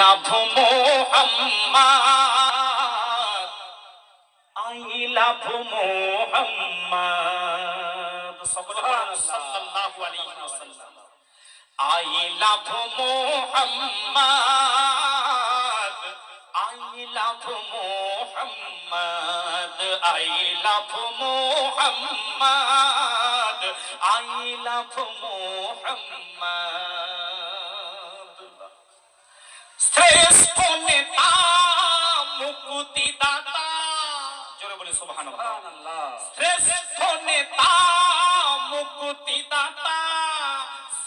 Love Mohammad I love Mohammad সাল্লাল্লাহু আলাইহি ওয়াসাল্লাম। I love Mohammad I love Mohammad I love I love Mohammad শ্রেষ্ঠ নেতা মুক্তি দাতা জোরে বলে সুবহানাল্লাহ। শ্রেষ্ঠ নেতা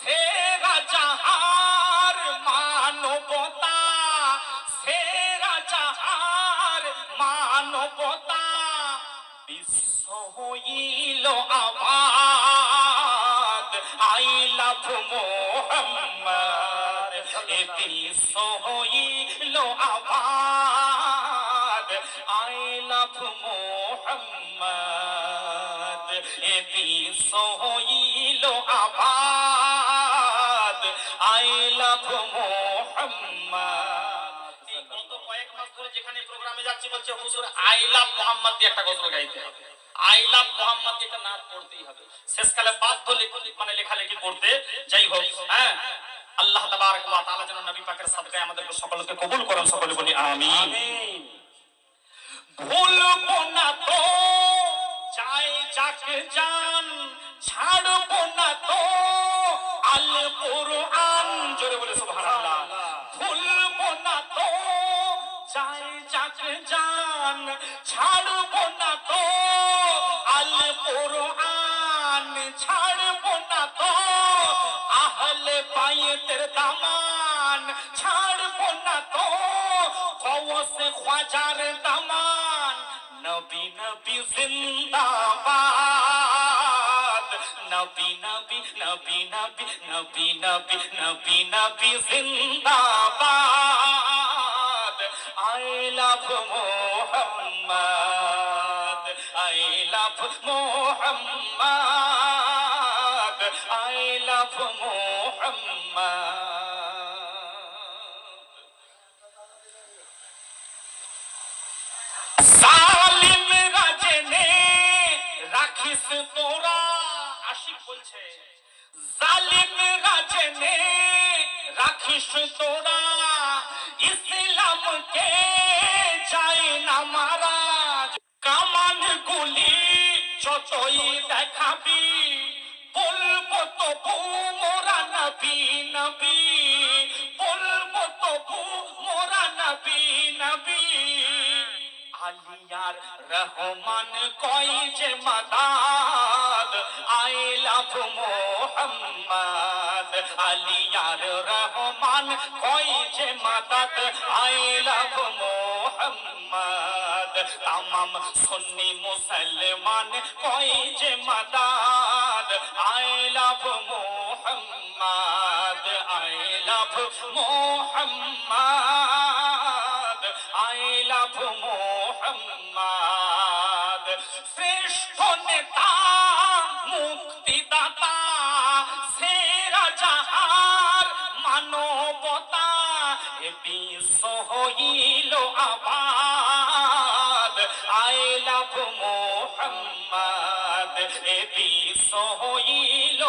সেরা জাহার মানবতা। সেরা জাহার মানবতা। বিশ্ব হইল আবাদ আই লাভ মোহাম্মদ। কয়েক মাস ধরে যেখানে প্রোগ্রামে যাচ্ছি বলছে আই লাভ মোহাম্মদ দিয়ে একটা আই লাভ মোহাম্মদ একটা নাচ পড়তেই হবে। শেষকালে বাধ্য মানে লেখালেখি করতে যাই হোক হ্যাঁ? আল্লাহ তাবারক ওয়া তাআলা যেন নবী পাকের সাদকায় আমাদেরকে সকলকে কবুল করেন সকলে বলি আমিন। ভুলবো না তো যাই যাক জান ছাড়বো না তো আল কোরআন। জোরে বলে সুবহানাল্লাহ। ভুলবো না তো যাই যাক জান ছাড়বো না তো আল কোরআন। ছাড়বো আহলে বাইতের দামান, ছাড়বো না তো। কওস খাজার দামান, নবী নবী জিন্দাবাদ। নবী নবী নবী নবী নবী নবী নবী নবী জিন্দাবাদ। I love Mohammad, I love Mohammad. I love Mohammad রাজেনে রাখিস তোরা ইসলামকে চাই না মারা কামান গুলি যতই দেখাবি তবু মোরা নবী নবী। বলব তবু মোরা নবী আলিয়ার রহমান কই যে মাদাদ আই লাভ মোহাম্মদ। আলিয়ার রহমান কই যে মাদাদ আই লাভ মোহাম্মদ। তামাম সুন্নি মুসলমান কই যে Madad Mohammad, I love Mohammad, I love Mohammad. শ্রেষ্ঠ নেতা, মুক্তিদাতা, সেরা জাহার মানবতা বিশ্ব হইল আবাদ। আই লাভ মোহাম্মদ এ বিশ্ব হইল